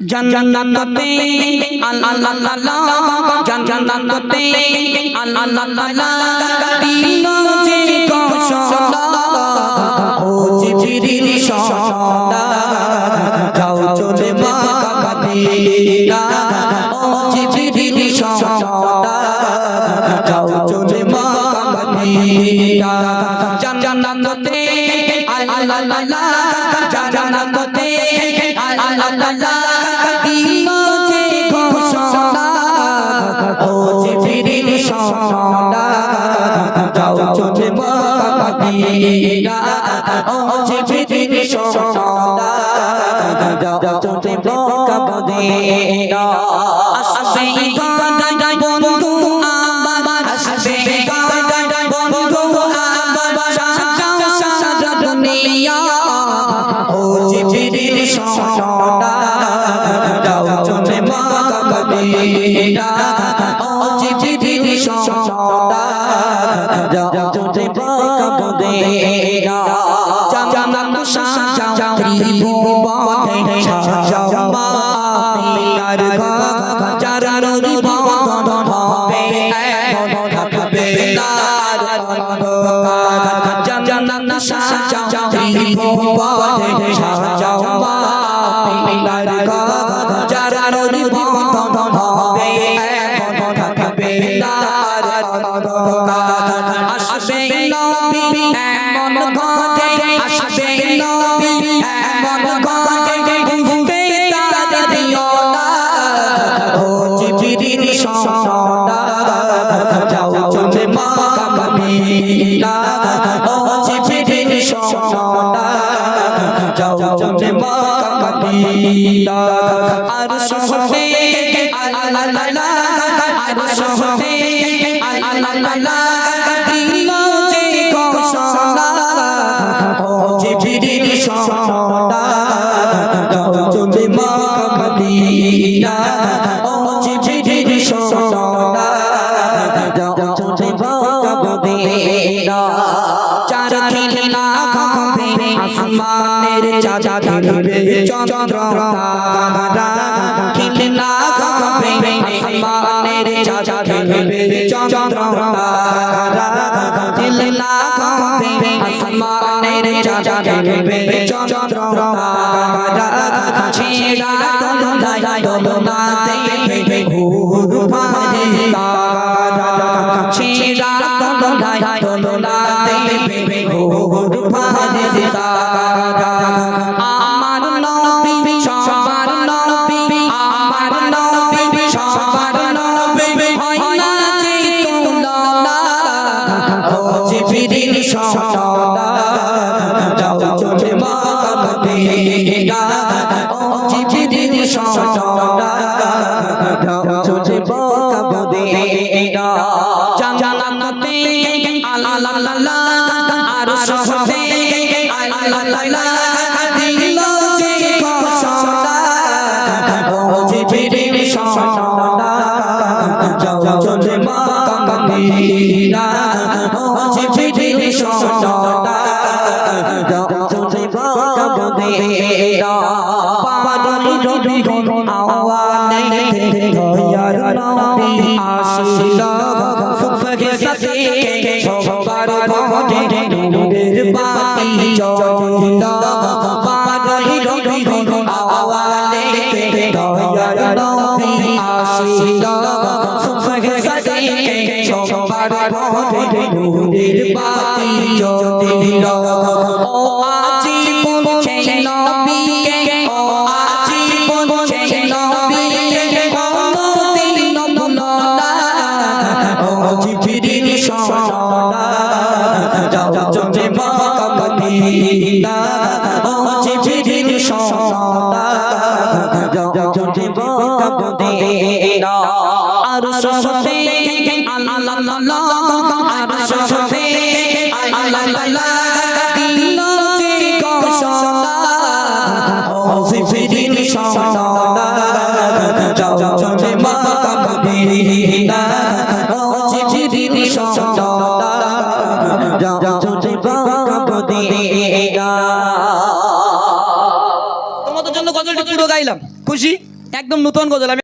জান্নাতে আল্লাহ আল্লাহ জান্নাতে আল্লাহ আল্লাহ দিল যে কসলা ও জিবরিল সদা যাও চলে মক্কা মদিনা ও জিবরিল সদা যাও চলে মক্কা মদিনা জান্নাতে আল্লাহ আল্লাহ জান্নাতে আল্লাহ আল্লাহ যাও চলে মদিনা ও জিবরিল সদা যাও চলে মদিনা আসবে গায় বন্ধু আমার, আসবে গায় বন্ধু আমার। সাজাও সারা দুনিয়া ও জিবরিল সদা যাও চলে মদিনা ও জিবরিল সদা যাও চলে মক্কা জান্নাত সাজাও ত্রিভুবনে সাজাও মা পিলার ঘর যারা নদী হবে থাকবে তার জান্নাত সাজাও ত্রিভুবনে সাজাও মা পিলার ঘর যারা নদী হবে থাকবে তার আসবে নবী এমন ঘটে ঘুমতে তার দিও না ও জিবরিল সদা যাও চলে মক্কা মদিনা ও জিবরিল সদা যাও চলে মক্কা মদিনা আর সহবে আল্লাহ আল্লাহ আর সহবে আল্লাহ আল্লাহ মক্কা মদিনা চার খিলা খাবে আসমানের চাচা খেলবে চন্দ্র তারা খিলা খাবে আসমানের চাচা খেলবে চন্দ্র তারা খিলা খাবে আসমানের চাচা খেলবে চন্দ্র তারা ছেড়া দোলায় দোলাতে ঘুর ফারে দোলায় দোলাতে ঘুর ফারে তারা আমার নবী সবার নবী আমার নবী সবার নবী হয় না যে তুলনা ও জিবরিল সদা যাও চলে মদিনা ও জিবরিল সদা যাও চলে মদিনা আল্লাহ আল্লাহ আর সহবে আল্লাহ আল্লাহ দিল সুফগে সাথে সবার ঘটে নূরের বাতি জ্বলিল পাগল রবি আওয়ালে দয়ার নবী আসিল। সুফগে সাথে সবার ঘটে নূরের বাতি জ্বলিল ও আজি আর সহবে আল্লাহ আল্লাহ আর সহবে আল্লাহ। আল্লাহ দিল যে ঘোষণা ও জিবরিল সদা যাও চলে মক্কা মদিনা ও জিবরিল সদা যাও চলে মক্কা মদিনা তোমাদের জন্য গজলটি পুরো গাইলাম। খুশি? একদম নতুন গজল। আমি